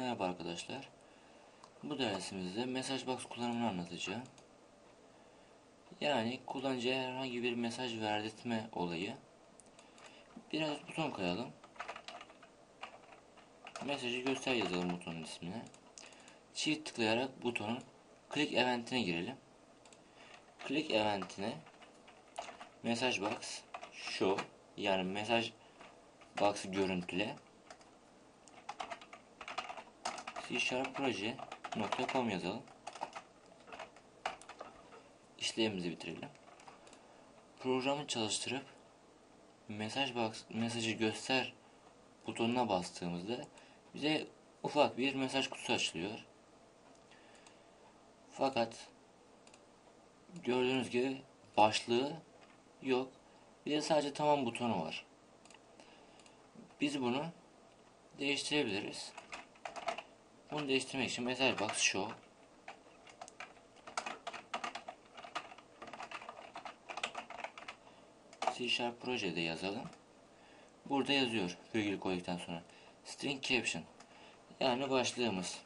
Merhaba arkadaşlar. Bu dersimizde mesaj box kullanımını anlatacağım. Yani kullanıcıya herhangi bir mesaj verdirtme olayı. Biraz buton koyalım. Mesajı göster yazalım butonun ismine. Çift tıklayarak butonun click eventine girelim. Click eventine mesaj box show yani mesaj box görüntüle c-proje.com yazalım. İşlemimizi bitirelim. Programı çalıştırıp mesaj box mesajı göster butonuna bastığımızda bize ufak bir mesaj kutusu açılıyor. Fakat gördüğünüz gibi başlığı yok. Bir de sadece tamam butonu var. Biz bunu değiştirebiliriz. Bunu değiştirmek için mesaj box show C Sharp projede yazalım. Burada yazıyor virgül koyduktan sonra. String caption yani başlığımız.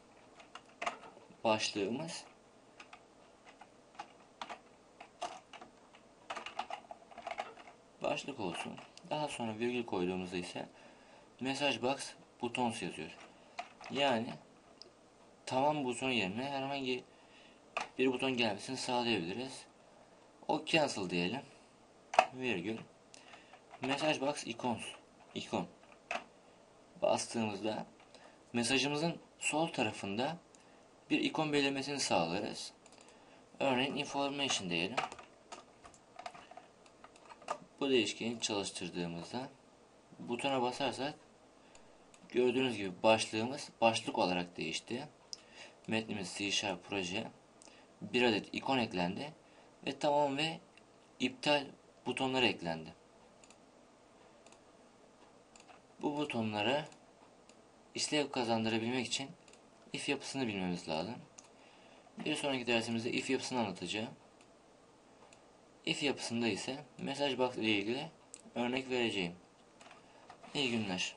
Başlığımız başlık olsun. Daha sonra virgül koyduğumuzda ise mesaj box butons yazıyor. Yani tamam butonu yerine herhangi bir buton gelmesini sağlayabiliriz. O cancel diyelim. Virgül. Mesaj box icons. ikon. Bastığımızda mesajımızın sol tarafında bir ikon belirmesini sağlarız. Örneğin information diyelim. Bu değişkeni çalıştırdığımızda butona basarsak gördüğünüz gibi başlığımız başlık olarak değişti. Metnimiz C Sharp proje. Bir adet ikon eklendi ve tamam ve iptal butonları eklendi. Bu butonlara işlev kazandırabilmek için if yapısını bilmemiz lazım. Bir sonraki dersimizde if yapısını anlatacağım. If yapısında ise mesaj box ile ilgili örnek vereceğim. İyi günler.